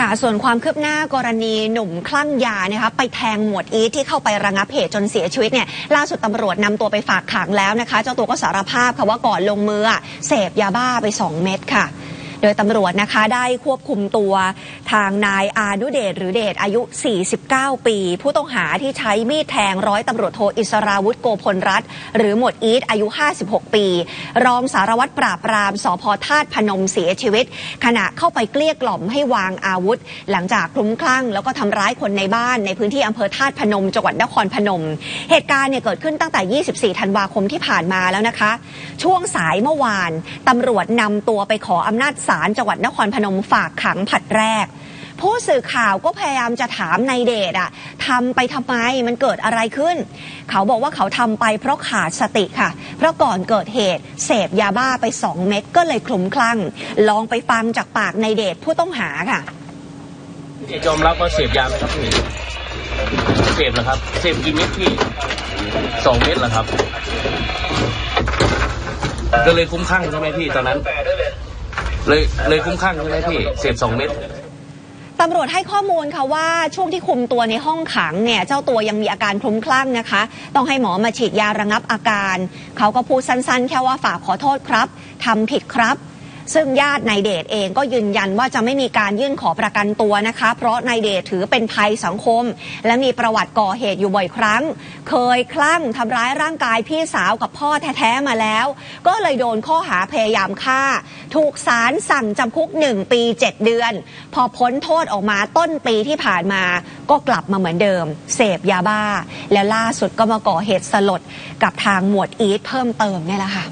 ค่ะ ส่วนความคืบหน้ากรณีหนุ่มคลั่งยานะคะไปแทงหมวดอีทที่เข้าไประงับเหตุจนเสียชีวิตเนี่ยล่าสุดตำรวจนำตัวไปฝากขังแล้วนะคะ เจ้าตัวก็สารภาพค่ะว่าก่อนลงมือเสพยาบ้าไป 2 เม็ดค่ะ โดยตำรวจนะคะได้ควบคุมตัวทางนายอานุเดชหรือเดชอายุ 49 ปี ผู้ต้องหาที่ใช้มีดแทงร้อยตำรวจโทอิสราวุธโกพลรัตน์หรือหมวดอีทอายุ 56 ปี รองสารวัตรปราบปรามสพธาตุพนมเสียชีวิต ขณะเข้าไปเกลี้ยกล่อมให้วางอาวุธ หลังจากคลุ้มคลั่ง แล้วก็ทำร้ายคนในบ้านในพื้นที่อำเภอธาตุพนมจังหวัดนครพนม เหตุการณ์เนี่ยเกิดขึ้นตั้งแต่ 24 ธันวาคมที่ผ่านมาแล้วนะคะ ช่วงสายเมื่อวานตำรวจนำตัวไปขออำนาจศาลจังหวัดนครพนมฝากขังผัดแรก ผู้สื่อข่าวก็พยายามจะถามนายเดชอะทำไปทำไมมันเกิดอะไรขึ้น เขาบอกว่าเขาทำไปเพราะขาดสติค่ะ เพราะก่อนเกิดเหตุ เสพยาบ้าไป2เม็ดก็เลยคลุ้มคลั่ง ลองไปฟังจากปากนายเดชผู้ต้องหาค่ะพี่ยอมรับว่าเสพยาไหมครับพี่เสพนะครับ เสพกี่เม็ดพี่สองเม็ดเหรอครับ ก็เลยคุ้มคลั่งใช่ไหมพี่ตอนนั้น เลยเลยคุ้มคลั่งใช่ไหมพี่เสพสองเม็ดตำรวจให้ข้อมูลค่ะว่าช่วงที่คุมตัวในห้องขังเนี่ยเจ้าตัวยังมีอาการคลุ้มคลั่งนะคะ ต้องให้หมอมาฉีดยาระงับอาการ เขาก็พูดสั้นๆ แค่ว่าฝากขอโทษครับทำผิดครับ ซึ่งญาตินายเดชเองก็ยืนยันว่าจะไม่มีการยื่นขอประกันตัวนะคะ เพราะนายเดชถือเป็นภัยสังคม และมีประวัติก่อเหตุอยู่บ่อยครั้ง เคยคลั่งทำร้ายร่างกายพี่สาวกับพ่อแท้ๆมาแล้ว ก็เลยโดนข้อหาพยายามฆ่า ถูกศาลสั่งจำคุก 1 ปี 7 เดือน พอพ้นโทษออกมาต้นปีที่ผ่านมา ก็กลับมาเหมือนเดิม เสพยาบ้า แล้วล่าสุดก็มาก่อเหตุสลดกับทางหมวดอีทเพิ่มเติมนี่แหละค่ะ